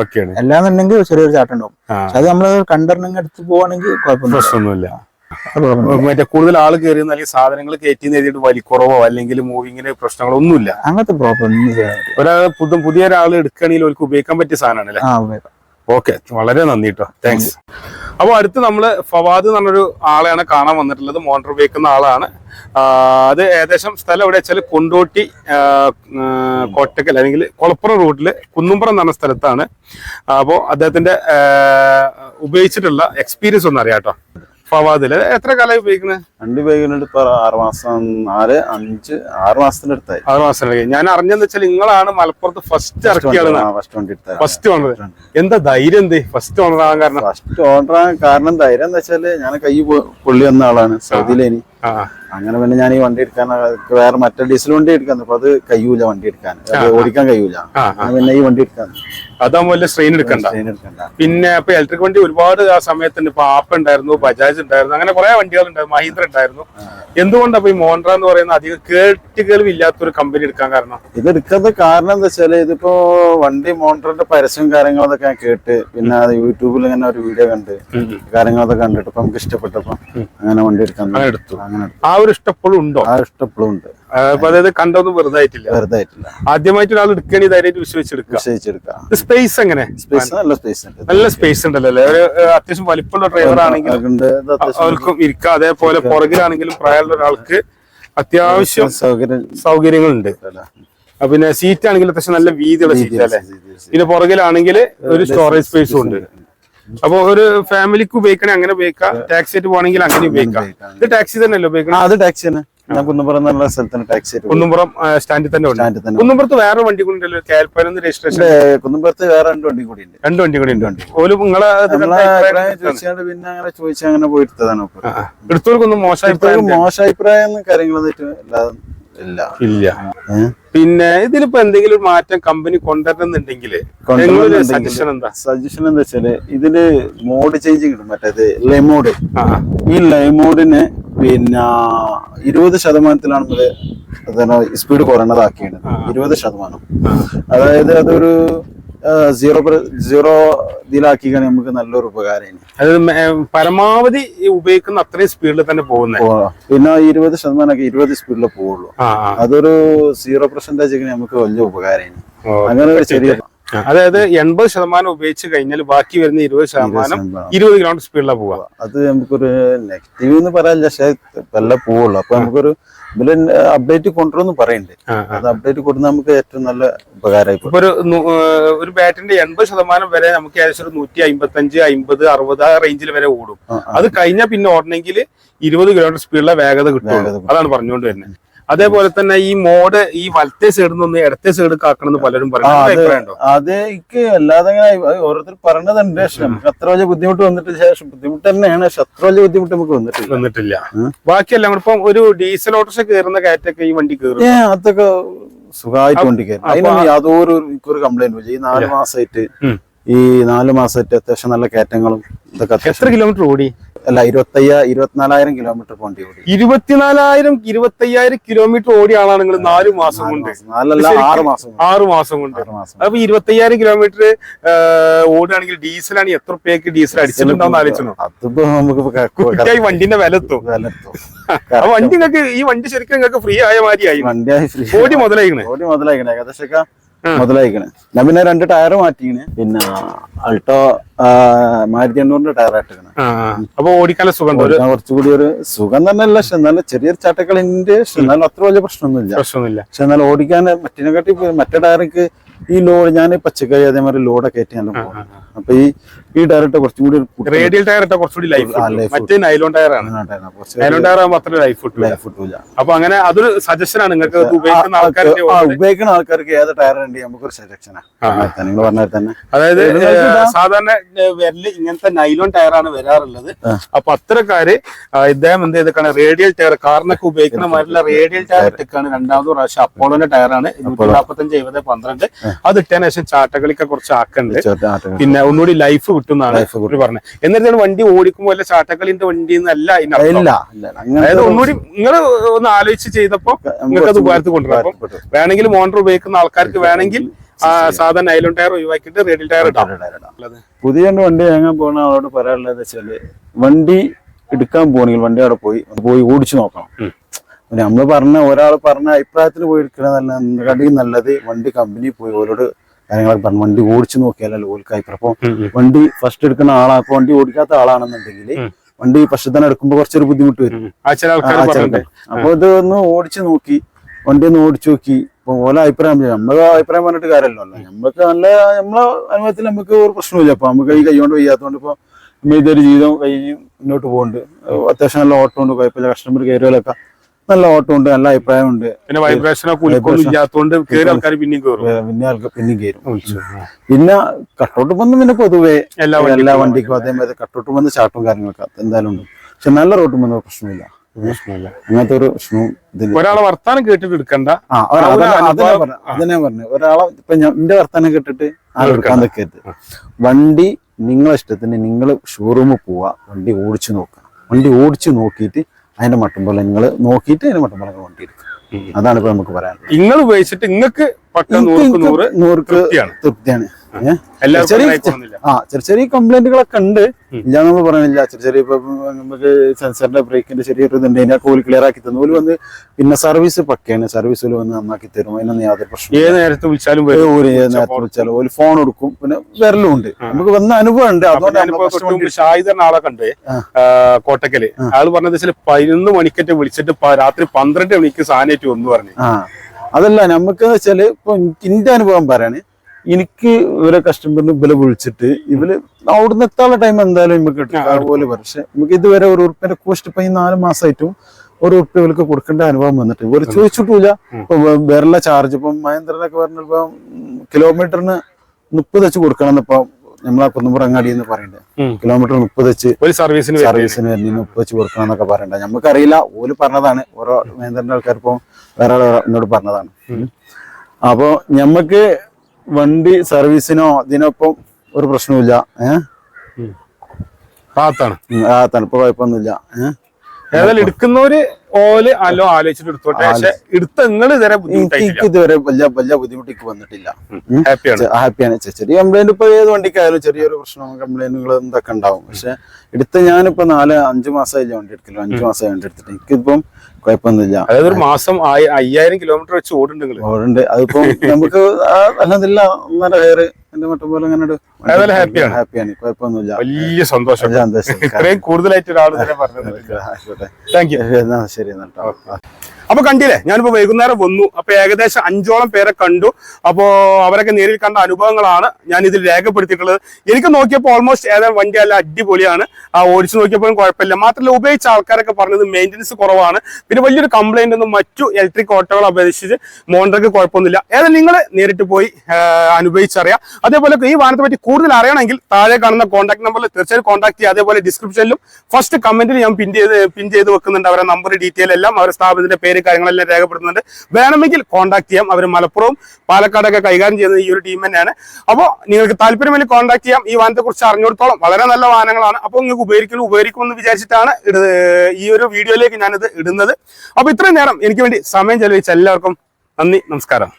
S2: ഓക്കെ അല്ലാന്നുണ്ടെങ്കിൽ ചെറിയൊരു ചാട്ടം ഉണ്ടാവും. അത് നമ്മൾ കണ്ടറിനങ്ങ് എടുത്ത് പോവാണെങ്കിൽ കുഴപ്പമൊന്നുമില്ല.
S1: മറ്റേ കൂടുതൽ ആൾ കയറി അല്ലെങ്കിൽ സാധനങ്ങൾ കയറ്റി എഴുതിയിട്ട് വലിക്കുറവോ അല്ലെങ്കിൽ മൂവിങ്ങിന് പ്രശ്നങ്ങളോ ഒന്നുമില്ല
S2: അങ്ങനത്തെ പ്രോബ്ലം
S1: ഒരാൾ പുതു പുതിയ ഒരാൾ എടുക്കുകയാണെങ്കിൽ അവർക്ക് ഉപയോഗിക്കാൻ പറ്റിയ സാധനമാണ് അല്ലേ? ഓക്കെ. വളരെ നന്ദി കേട്ടോ താങ്ക്സ് അപ്പോൾ അടുത്ത് നമ്മൾ ഫവാദ് എന്ന് പറഞ്ഞൊരു ആളെയാണ് കാണാൻ വന്നിട്ടുള്ളത്. മോട്ടോർ ഉപയോഗിക്കുന്ന ആളാണ്. അത് ഏകദേശം സ്ഥലം എവിടെ വെച്ചാൽ കൊണ്ടോട്ടി കോട്ടക്കൽ അല്ലെങ്കിൽ കൊളപ്പുറം റൂട്ടിൽ കുന്നുംപുറം എന്ന് പറഞ്ഞ സ്ഥലത്താണ്. അപ്പോൾ അദ്ദേഹത്തിന്റെ ഉപയോഗിച്ചിട്ടുള്ള എക്സ്പീരിയൻസ് ഒന്ന് അറിയാം കേട്ടോ ഫവാദ് എത്ര കാലമായി ഉപയോഗിക്കുന്നത്
S5: വണ്ടി ഉപയോഗിക്കുന്നുണ്ട് ഇപ്പൊ ആറ് മാസം നാല് അഞ്ച് ആറ് മാസത്തിന്റെ അടുത്തായി.
S1: ആറ് മാസം ഞാൻ അറിഞ്ഞെന്ന് വെച്ചാൽ നിങ്ങളാണ് മലപ്പുറത്ത് ഫസ്റ്റ് ഇറക്കിയാണ്
S5: ഫസ്റ്റ് വണ്ടി എടുത്തത്
S1: ഫസ്റ്റ് ഓണർ എന്താ ധൈര്യം എന്ത്? ഫസ്റ്റ് ഓണർ ആകാൻ കാരണം.
S5: ഫസ്റ്റ് ഓണർ ആകാൻ കാരണം ധൈര്യം എന്താ വെച്ചാൽ ഞാൻ കൈ പൊള്ളി വന്ന ആളാണ്. സൗദിയിലേനി അങ്ങനെ പിന്നെ ഞാൻ ഈ വണ്ടി എടുക്കാൻ വേറെ മറ്റേ ഡീസൽ വണ്ടി എടുക്കാൻ അപ്പൊ അത് കഴിയൂല വണ്ടി എടുക്കാൻ. ഓടിക്കാൻ കഴിയൂല പിന്നെ ഈ വണ്ടി എടുക്കാൻ
S1: അതാകുമ്പോൾ സ്ട്രെയിൻ എടുക്കണ്ട. പിന്നെ ഇലക്ട്രിക് വണ്ടി ഒരുപാട് ആ സമയത്തുണ്ട്. ഇപ്പൊ ആപ്പ് ഉണ്ടായിരുന്നു ബജാജ് ഉണ്ടായിരുന്നു അങ്ങനെ കുറെ വണ്ടികൾ ഉണ്ടായിരുന്നു മഹീന്ദ്ര ഉണ്ടായിരുന്നു. എന്തുകൊണ്ടാണ് അപ്പൊ ഈ മോണ്ട്ര എന്ന് പറയുന്ന അധികം കേട്ടുകളും ഇല്ലാത്തൊരു കമ്പനി എടുക്കാൻ കാരണം?
S5: ഇത് എടുക്കുന്ന കാരണം എന്താ വെച്ചാൽ ഇതിപ്പോ വണ്ടി മോൺട്രന്റെ പരസ്യം കാര്യങ്ങളൊക്കെ ഞാൻ കേട്ട് പിന്നെ അത് യൂട്യൂബിൽ ഇങ്ങനെ ഒരു വീഡിയോ കണ്ട് കാര്യങ്ങളൊക്കെ കണ്ടിട്ട് നമുക്ക് ഇഷ്ടപ്പെട്ടപ്പോ അങ്ങനെ വണ്ടി എടുക്കാൻ
S1: എടുത്തു.
S5: അങ്ങനെ
S1: ആ ഒരു ഇഷ്ടപ്പോഴും ഉണ്ടോ?
S5: ആ ഇഷ്ടപ്പോഴും ഉണ്ട്.
S1: അപ്പൊ അതായത് കണ്ടൊന്നും വെറുതെ ആയിട്ടില്ല
S5: വെറുതെ ആയിട്ടില്ല
S1: ആദ്യമായിട്ട് ഒരാൾ എടുക്കണി ധൈര്യമായിട്ട് വിശ്വസിച്ചെടുക്കുക.
S5: വിശ്വസിച്ചെടുക്കുക.
S1: സ്പേസ് എങ്ങനെ?
S5: സ്പേസ് നല്ല സ്പേസ് ഉണ്ട്.
S1: നല്ല സ്പേസ് ഉണ്ടല്ലോ അല്ലേ? ഒരു അത്യാവശ്യം വലിപ്പമുള്ള ഡ്രൈവർ ആണെങ്കിലും അവർക്കും ഇരിക്കാം. അതേപോലെ പുറകിലാണെങ്കിലും പ്രായമുള്ള ഒരാൾക്ക് അത്യാവശ്യം
S5: സൗകര്യം
S1: സൗകര്യങ്ങളുണ്ട്. പിന്നെ സീറ്റ് ആണെങ്കിൽ അത്യാവശ്യം നല്ല വീതിയുള്ള സീറ്റ് അല്ലേ? പിന്നെ പുറകിലാണെങ്കിൽ ഒരു സ്റ്റോറേജ് സ്പേസും ഉണ്ട്. അപ്പൊ ഒരു ഫാമിലിക്ക് ഉപയോഗിക്കണേ അങ്ങനെ ഉപയോഗിക്കാം. ടാക്സി ആയിട്ട് പോകണമെങ്കിൽ അങ്ങനെ ഉപയോഗിക്കാം. ഇത് ടാക്സി തന്നെയല്ലേ ഉപയോഗിക്കണം?
S5: അത് ടാക്സി തന്നെ. ഞാൻ കുന്നുപുറം എന്നുള്ള സ്ഥലത്താണ് ടാക്സി.
S1: കുന്നുംപുറം സ്റ്റാൻഡിൽ തന്നെ
S5: സ്റ്റാൻഡിൽ തന്നെ
S1: കുന്നുംപുറത്ത് വേറെ വണ്ടി കൂടി ഉണ്ടല്ലോ കേൽപ്പനന്ന് രജിസ്ട്രേഷൻ
S5: കുന്നുംപുറത്ത് വേറെ രണ്ട് വണ്ടി കൂടി ഉണ്ട്.
S1: രണ്ട് വണ്ടി കൂടി ഉണ്ട്. ഓൽ നിങ്ങളെ.
S5: ചോദിച്ചാണ്ട് പിന്നെ അങ്ങനെ ചോദിച്ചാൽ അങ്ങനെ പോയിട്ടതാണ്
S1: എടുത്തോർക്കൊന്നും. മോശം
S5: മോശം അഭിപ്രായം കാര്യങ്ങളൊന്നും ഇല്ലാതെ ഇല്ല.
S1: ഇല്ല. പിന്നെ ഇതിലിപ്പോ എന്തെങ്കിലും ഒരു മാറ്റം കമ്പനി കൊണ്ടുവരണമെന്നുണ്ടെങ്കിൽ സജഷൻ എന്താ?
S5: സജഷൻ എന്താ വെച്ചാൽ ഇതിൽ മോഡ് ചേഞ്ച് കിട്ടും. മറ്റേത് ലൈമോഡ്. ഈ ലൈമോഡിന് പിന്നെ ഇരുപത് ശതമാനത്തിലാണ് നമ്മൾ സ്പീഡ് കുറഞ്ഞതാക്കിയത്. ഇരുപത് ശതമാനം. അതായത് അതൊരു സീറോ സീറോ ഇതിലാക്കിയാണ് നമുക്ക് നല്ലൊരു ഉപകാരമാണ്
S1: അത് പരമാവധി ഉപയോഗിക്കുന്ന അത്രയും സ്പീഡിൽ തന്നെ പോകുന്നത്
S5: പിന്നെ ഇരുപത് ശതമാനമൊക്കെ ഇരുപത് സ്പീഡിൽ പോവുള്ളൂ. അതൊരു സീറോ പെർസെന്റേജ് നമുക്ക് വലിയ ഉപകാരമാണ്. അങ്ങനെ ഒരു ചെറിയ
S1: അതായത് എൺപത് ശതമാനം ഉപയോഗിച്ച് കഴിഞ്ഞാൽ ബാക്കി വരുന്ന ഇരുപത് ശതമാനം. ഇരുപത് കിലോമീറ്റർ സ്പീഡിലാണ് പോവുക
S5: അത് നമുക്കൊരു നെഗറ്റീവ് എന്ന് പറയാനില്ല പക്ഷെ വല്ല പോവുള്ളൂ. അപ്പൊ നമുക്കൊരു അപ്ഡേറ്റ് കൊണ്ടുവരുമെന്ന് പറയുന്നുണ്ട്
S1: ആ, ആ.
S5: അത് അപ്ഡേറ്റ് കൊടുത്താൽ നമുക്ക് ഏറ്റവും നല്ല ഉപകാരമായി
S1: ഇപ്പൊ ഒരു ഒരു ബാറ്ററിന്റെ എൺപത് ശതമാനം വരെ നമുക്ക് ഏകദേശം ഒരു നൂറ്റി അമ്പത്തഞ്ച് അമ്പത് അറുപത് ആ റേഞ്ചിൽ വരെ ഓടും. അത് കഴിഞ്ഞാൽ പിന്നെ ഓടണമെങ്കിൽ ഇരുപത് കിലോമീറ്റർ സ്പീഡിലെ വേഗത കിട്ടും
S5: വേഗത കിട്ടും.
S1: അതാണ് പറഞ്ഞുകൊണ്ട് വരുന്നത്. അതേപോലെ തന്നെ ഈ മോഡ് ഈ വലത്തെ സൈഡിൽ നിന്ന് ഇടത്തെ സൈഡ് കാക്കണം എന്ന് പലരും പറയുന്നു
S5: അത് എനിക്ക് അല്ലാതെ ഓരോരുത്തർ പറഞ്ഞതുണ്ട് പക്ഷെ നമുക്ക് അത്ര വലിയ ബുദ്ധിമുട്ട് വന്നിട്ട് ശേഷം ബുദ്ധിമുട്ട് തന്നെയാണ്. പക്ഷെ അത്ര വലിയ ബുദ്ധിമുട്ട് നമുക്ക് വന്നിട്ടില്ല.
S1: വന്നിട്ടില്ല. ബാക്കിയെല്ലാം കൂടെ ഇപ്പം ഒരു ഡീസൽ ഓട്ടോറിക്ഷ കയറുന്ന കയറ്റൊക്കെ ഈ വണ്ടി കയറും.
S5: അതൊക്കെ സുഖമായിട്ട് വണ്ടി കയറി.
S1: അപ്പൊ-
S5: അതിനൊന്നും യാതൊരു എനിക്കൊരു കംപ്ലൈന്റ് ഈ നാല് മാസമായിട്ട്. ഈ നാല് മാസമായിട്ട് അത്യാവശ്യം നല്ല കയറ്റങ്ങളും ഇതൊക്കെ
S1: എത്ര കിലോമീറ്റർ ഓടി?
S5: അല്ല ഇരുപത്തയ്യ ഇരുപത്തിനാലായിരം കിലോമീറ്റർ പോണ്ടി ഓടി.
S1: ഇരുപത്തിനാലായിരം ഇരുപത്തയ്യായിരം കിലോമീറ്റർ ഓടിയ ആളാണ് നിങ്ങൾ നാല് മാസം കൊണ്ട്.
S5: നാലല്ല ആറ് മാസം
S1: ആറ് മാസം കൊണ്ട്. അപ്പൊ ഇരുപത്തയ്യായിരം കിലോമീറ്റർ ഓടുകയാണെങ്കിൽ ഡീസലാണ് എത്ര പേക്ക് ഡീസൽ അടിച്ചിട്ടുണ്ടാവും ആലോചിച്ചു
S5: അതിപ്പോ നമുക്ക്
S1: വണ്ടിന്റെ വില എത്തും.
S5: വില എത്തും.
S1: വണ്ടി നിങ്ങൾക്ക് ഈ വണ്ടി ശരിക്കും നിങ്ങൾക്ക് ഫ്രീ ആയ മാതിരിയായി.
S5: വണ്ടിയായി free.
S1: ഓടി മുതലായിക്കണേ.
S5: ഓടി മുതലായിക്കണേ. ഏകദേശമൊക്കെ മുതലായിക്കണേ. ഞാൻ പിന്നെ രണ്ട് ടയർ മാറ്റിക്കണ് പിന്നെ അൾട്ടോ ആയിരത്തി എണ്ണൂറിന്റെ ടയർ ആയിട്ടിക്കണേ
S1: ആ ആ. അപ്പൊ ഓടിക്കാനുള്ള സുഖം
S5: ഓടിക്കാൻ കുറച്ചുകൂടി ഒരു സുഖം തന്നെ അല്ല. പക്ഷെ എന്നാലും ചെറിയൊരു ചാട്ടക്കളിന്റെ പക്ഷെ എന്നാലും അത്ര വലിയ പ്രശ്നമൊന്നുമില്ല.
S1: പ്രശ്നമൊന്നുമില്ല.
S5: പക്ഷെ എന്നാലും ഓടിക്കാൻ മറ്റിനെക്കാട്ടി കാട്ടി മറ്റേ ടയർക്ക് ഈ ലോഡ് ഞാൻ പച്ചക്കറി അതേമാതിരി ലോഡൊക്കെ കയറ്റി ഞാൻ അപ്പൊ ഈ ഈ ടയറിട്ട് കുറച്ചും കൂടി
S1: റേഡിയൽ ടയർ ഇട്ട കുറച്ചുകൂടി ലൈഫ് മറ്റേ നൈലോൺ ടയർ ആണ്. നൈലോൺ ടയർ ആകുമ്പോൾ അത്ര ലൈഫ് കിട്ടില്ല
S5: ലൈഫ് കിട്ടൂല.
S1: അപ്പൊ അങ്ങനെ അതൊരു സജഷൻ ആണ്. നിങ്ങൾക്ക് ഉപയോഗിക്കുന്ന
S5: ആൾക്കാർക്ക് ഉപയോഗിക്കുന്ന ആൾക്കാർക്ക് ഏത് ടയർ ഉണ്ട് നമുക്കൊരു സജഷനാണ് നിങ്ങൾ പറഞ്ഞാൽ തന്നെ.
S1: അതായത്. സാധാരണ വിരൽ ഇങ്ങനത്തെ നൈലോൺ ടയർ ആണ്
S5: വരാറുള്ളത്.
S1: അപ്പൊ അത്തരക്കാര് ഇദ്ദേഹം എന്ത് ചെയ്തൊക്കെയാണ് റേഡിയൽ ടയർ കാറിനൊക്കെ ഉപയോഗിക്കുന്ന മാതിരിയുള്ള റേഡിയൽ ടയർ ഇട്ടേക്കാണ്. രണ്ടാമത് പ്രാവശ്യം അപ്പോളോന്റെ ടയറാണ് നൂറ്റി നാൽപ്പത്തഞ്ച് എഴുപത് പന്ത്രണ്ട്. അത് ഇട്ടതിനു ശേഷം ചാട്ടകളിക്ക് കുറച്ച് ആക്കുന്നുണ്ട്
S5: ആട്ടുകൾ.
S1: പിന്നെ ഒന്നുകൂടി ലൈഫ് കിട്ടുന്നതാണ് പറഞ്ഞത് എന്നിട്ടാണ് വണ്ടി ഓടിക്കുമ്പോൾ അല്ല ചാട്ടക്കളിന്റെ വണ്ടി എന്നല്ല
S5: അങ്ങനെ
S1: അതായത് ഒന്നുകൂടി നിങ്ങൾ ഒന്ന് ആലോചിച്ച് ചെയ്തപ്പോ നിങ്ങൾക്ക് അത് ഉപകാരത്തിൽ കൊണ്ടുവരാം വേണമെങ്കിൽ മോട്ടോർ ഉപയോഗിക്കുന്ന ആൾക്കാർക്ക് വേണമെങ്കിൽ സാധാരണ നൈലോൺ ടയർ ഒഴിവാക്കിയിട്ട് റേഡിയൽ ടയർ ഇടാം.
S5: പുതിയ വണ്ടി ഇറങ്ങാൻ പോകുന്ന അവരോട് പറയാനുള്ളത് വെച്ചാൽ വണ്ടി എടുക്കാൻ പോകണമെങ്കിൽ വണ്ടി അവിടെ പോയി പോയി ഓടിച്ചു നോക്കണം. നമ്മൾ പറഞ്ഞ ഒരാൾ പറഞ്ഞ അഭിപ്രായത്തിന് പോയി എടുക്കണതല്ല കണ്ടിയും നല്ലത് വണ്ടി കമ്പനി പോയി ഓരോട് കാര്യങ്ങളൊക്കെ പറഞ്ഞു. വണ്ടി ഓടിച്ചു നോക്കിയാലല്ലോ ഓൽക്ക് അഭിപ്രായം അപ്പൊ വണ്ടി ഫസ്റ്റ് എടുക്കുന്ന ആളാ. അപ്പൊ വണ്ടി ഓടിക്കാത്ത ആളാണെന്നുണ്ടെങ്കിൽ. വണ്ടി ഫസ്റ്റ് തന്നെ എടുക്കുമ്പോൾ കുറച്ചൊരു ബുദ്ധിമുട്ട് വരും. അപ്പൊ ഇത് ഒന്ന് ഓടിച്ചു നോക്കി. വണ്ടി ഒന്ന് ഓടിച്ചു നോക്കി. ഇപ്പൊ ഓല അഭിപ്രായം. നമ്മളെ അഭിപ്രായം പറഞ്ഞിട്ട് കാര്യമല്ലോ. നമ്മക്ക് നല്ല നമ്മളെ അനുഭവത്തിൽ നമുക്ക് ഒരു പ്രശ്നമില്ല അപ്പൊ നമുക്ക് ഈ കൈകൊണ്ട് വയ്യാത്തതുകൊണ്ട് ഇപ്പൊ ഇതൊരു ജീവിതം കഴിഞ്ഞ് മുന്നോട്ട് പോകുന്നുണ്ട് അത്യാവശ്യം നല്ല ഓട്ടം ഉണ്ട്. കുഴപ്പമില്ല. കസ്റ്റമർ കയറിയാലൊക്കെ നല്ല ഓട്ടം ഉണ്ട് നല്ല അഭിപ്രായമുണ്ട്
S1: പിന്നെ വൈബ്രേഷനോ കുലുക്കൊന്നും
S5: Vibration.
S1: ഇല്ലാത്തതുകൊണ്ട് കയറി ആൾക്കാർ പിന്നെയും കയറും
S5: പിന്നെ പിന്നെയും കയറും പിന്നെ കട്ടോട്ട് ബന്ധം പിന്നെ പൊതുവെ
S1: എല്ലാ
S5: എല്ലാ
S1: വണ്ടിക്കും
S5: അതേമാതിരി കട്ടോട്ട് വന്ന് ചാട്ടും കാര്യങ്ങളൊക്കെ എന്തായാലും ഉണ്ട്. പക്ഷെ നല്ല റോട്ടും വന്ന പ്രശ്നമില്ല.
S1: പ്രശ്നമില്ല.
S5: അങ്ങനത്തെ ഒരു പ്രശ്നവും
S1: ഒരാളെ വർത്താനം കേട്ടിട്ട് എടുക്കണ്ട.
S5: പറഞ്ഞു ഒരാളെ ഇപ്പൊ എന്റെ വർത്താനം കേട്ടിട്ട് ആളെടുക്കാൻ നിൽക്കരുത് വണ്ടി നിങ്ങളെ ഇഷ്ടത്തിന് നിങ്ങൾ ഷോറൂമിൽ പോവാ. വണ്ടി ഓടിച്ചു നോക്കുക വണ്ടി ഓടിച്ചു നോക്കിയിട്ട് അതിന്റെ മട്ടം പോലെ നിങ്ങൾ നോക്കിയിട്ട് അതിന്റെ മട്ടം പോലെ വണ്ടി എടുക്കുക അതാണ് ഇപ്പൊ നമുക്ക് പറയാനുള്ളത്.
S1: നിങ്ങൾ ഉപയോഗിച്ചിട്ട് നിങ്ങൾക്ക് നൂറുക്ക് നൂറ്
S5: നൂറുക്ക്
S1: തൃപ്തിയാണ്.
S5: ചെറിയ-. ആ ചെറിയ ചെറിയ കംപ്ലൈന്റുകളൊക്കെ ഉണ്ട്. ഇല്ല നമ്മൾ പറയണില്ല ചെറിയ ചെറിയ നമുക്ക് സെൻസറിന്റെ ബ്രേക്കിന്റെ ചെറിയൊരു ഇതുണ്ട്. അതിനൊക്കെ കൂലി ക്ലിയർ ആക്കി തന്നു. ഓൽ വന്ന് പിന്നെ സർവീസ് പക്കയാണ്. സർവീസ് ഓൽ വന്ന് നന്നാക്കി തരും. അതിനൊന്നും യാതൊരു പ്രശ്നം
S1: ഏത് നേരത്തെ വിളിച്ചാലും
S5: ഒരു നേരത്തെ വിളിച്ചാൽ ഓൽ ഫോൺ എടുക്കും പിന്നെ വിരലും ഉണ്ട് നമുക്ക് വന്ന അനുഭവം ഉണ്ട്. അതുകൊണ്ട്
S1: ഷാഹിദ് ആളെ കണ്ട് കോട്ടക്കൽ. ആൾ പറഞ്ഞത് വെച്ചാൽ പതിനൊന്ന് മണിക്കറ്റ് വിളിച്ചിട്ട് രാത്രി പന്ത്രണ്ട് മണിക്ക് സാധനമായിട്ട് വന്നു പറഞ്ഞു.
S5: അതല്ല നമുക്ക് വെച്ചാൽ ഇപ്പൊ എന്റെ അനുഭവം പറയാണ്. എനിക്ക് ഇവരെ കസ്റ്റമറിന് ഇവരെ വിളിച്ചിട്ട് ഇവർ അവിടുന്ന് എത്താനുള്ള ടൈം എന്തായാലും നമുക്ക് കിട്ടും അതുപോലെ പക്ഷേ നമുക്ക് ഇതുവരെ ഒരു ഉറുപ്പിന്റെ കോസ്റ്റ് ഇപ്പൊ ഈ നാല് മാസമായിട്ടും ഒരു ഉറുപ്പ് ഇവർക്ക് കൊടുക്കേണ്ട അനുഭവം വന്നിട്ട്. ഇവർ ചോദിച്ചിട്ടില്ല വേറെ ചാർജ് ഇപ്പം മഹേന്ദ്രനൊക്കെ പറഞ്ഞ ഇപ്പം കിലോമീറ്ററിന് മുപ്പത് വെച്ച് കൊടുക്കണം ഇപ്പൊ നമ്മളെ കുന്നുമ്പുറ അങ്ങാടി എന്ന് പറയണ്ടേ. കിലോമീറ്റർ മുപ്പത് വെച്ച്
S1: സർവീസിന്.
S5: സർവീസിന് വരുന്ന മുപ്പത് വെച്ച് കൊടുക്കണം എന്നൊക്കെ പറയണ്ട. നമുക്കറിയില്ല. ഓൽ പറഞ്ഞതാണ്. ഓരോ മഹേന്ദ്രന്റെ ആൾക്കാർ ഇപ്പൊ വേറെ എന്നോട് പറഞ്ഞതാണ്. അപ്പൊ ഞമ്മക്ക് വണ്ടി സർവീസിനോ ഇതിനൊപ്പം ഒരു പ്രശ്നവുമില്ല. ഏഹ് ആ തണുപ്പ് കുഴപ്പമൊന്നുമില്ല. ഏഹ്
S1: ഏതായാലും എടുക്കുന്നവര് ഓൽ അല്ലോ ആലോചിച്ചിട്ട് എടുത്തോട്ടെ. പക്ഷെ എടുത്ത നിങ്ങൾ ഇതുവരെ
S5: എനിക്ക് ഇതുവരെ വലിയ വലിയ ബുദ്ധിമുട്ടിക്ക് വന്നിട്ടില്ല.
S1: ഹാപ്പിയാണ്
S5: ഹാപ്പിയാണ് ചെറിയ കംപ്ലൈന്റ് ഇപ്പൊ ഏത് വണ്ടിക്കായാലും ചെറിയൊരു പ്രശ്നം കംപ്ലൈന്റുകൾ എന്തൊക്കെ ഉണ്ടാവും. പക്ഷെ എടുത്ത ഞാനിപ്പോ നാല് അഞ്ചു മാസമായില്ല വണ്ടി എടുക്കില്ല അഞ്ചു മാസമായി വണ്ടി എടുത്തിട്ട്. എനിക്കിപ്പം കുഴപ്പമൊന്നുമില്ല.
S1: അതായത് ഒരു മാസം അയ്യായിരം കിലോമീറ്റർ വെച്ച് ഓടുന്നുണ്ട്
S5: ഓടുണ്ട് അതിപ്പോ നമുക്ക് അല്ലെന്നില്ല ഒന്നര ഹെയർ എന്റെ മറ്റം പോലെ അങ്ങനെ
S1: ഏതായാലും ആണ്.
S5: ഹാപ്പിയാണ്. കുഴപ്പമൊന്നുമില്ല.
S1: വലിയ സന്തോഷം. ഇത്രയും കൂടുതലായിട്ട് ഒരാൾ തന്നെ പറഞ്ഞത്. താങ്ക് യു
S5: എന്നാ ശരി എന്നാ
S1: അപ്പൊ കണ്ടില്ലേ? ഞാനിപ്പോ വൈകുന്നേരം വന്നു. അപ്പൊ ഏകദേശം അഞ്ചോളം പേരെ കണ്ടു. അപ്പോ അവരൊക്കെ നേരിൽ കണ്ട അനുഭവങ്ങളാണ് ഞാൻ ഇതിൽ രേഖപ്പെടുത്തിയിട്ടുള്ളത്. എനിക്ക് നോക്കിയപ്പോൾ ഓൾമോസ്റ്റ് ഏതായാലും വണ്ടി അല്ല അടിപൊളിയാണ്. ആ ഓടിച്ചു നോക്കിയപ്പോഴും കുഴപ്പമില്ല. മാത്രമല്ല ഉപയോഗിച്ച ആൾക്കാരൊക്കെ പറഞ്ഞത് മെയിന്റനൻസ് കുറവാണ്. പിന്നെ വലിയൊരു കംപ്ലൈന്റ് ഒന്നും മറ്റു ഇലക്ട്രിക് ഓട്ടോകളെ അപേക്ഷിച്ച് മോണ്ടർക്ക് കുഴപ്പമൊന്നുമില്ല. ഏതാ നിങ്ങൾ നേരിട്ട് പോയി അനുഭവിച്ചറിയാം. അതേപോലെ ഈ വാഹനത്തെ പറ്റി കൂടുതൽ അറിയണമെങ്കിൽ താഴെ കാണുന്ന കോൺടാക്ട് നമ്പറിൽ തീർച്ചയായും കോൺടാക്ട് ചെയ്യുക അതേപോലെ ഡിസ്ക്രിപ്ഷനിലും ഫസ്റ്റ് കമന്റിൽ ഞാൻ പിൻ ചെയ്ത് പിൻ ചെയ്ത് വെക്കുന്നുണ്ട്. അവരുടെ നമ്പർ ഡീറ്റെയിൽ എല്ലാം അവരുടെ സ്ഥാപനത്തിന്റെ പേര് കാര്യങ്ങളെല്ലാം രേഖപ്പെടുത്തുന്നുണ്ട്. വേണമെങ്കിൽ കോൺടാക്ട് ചെയ്യാം. അവർ മലപ്പുറവും പാലക്കാടൊക്കെ കൈകാര്യം ചെയ്യുന്ന ഈ ഒരു ടീം തന്നെയാണ്. അപ്പോൾ നിങ്ങൾക്ക് താല്പര്യമെങ്കിൽ കോൺടാക്ട് ചെയ്യാം. ഈ വാഹനത്തെക്കുറിച്ച് അറിഞ്ഞിടത്തോളം വളരെ നല്ല വാഹനങ്ങളാണ്. അപ്പോൾ നിങ്ങൾക്ക് ഉപകരിക്കുന്നു ഉപകരിക്കുമെന്ന് വിചാരിച്ചിട്ടാണ് ഈ ഒരു വീഡിയോയിലേക്ക് ഞാനിത് ഇടുന്നത്. അപ്പോൾ ഇത്രയും നേരം എനിക്ക് വേണ്ടി സമയം ചെലവഴിച്ച എല്ലാവർക്കും നന്ദി നമസ്കാരം.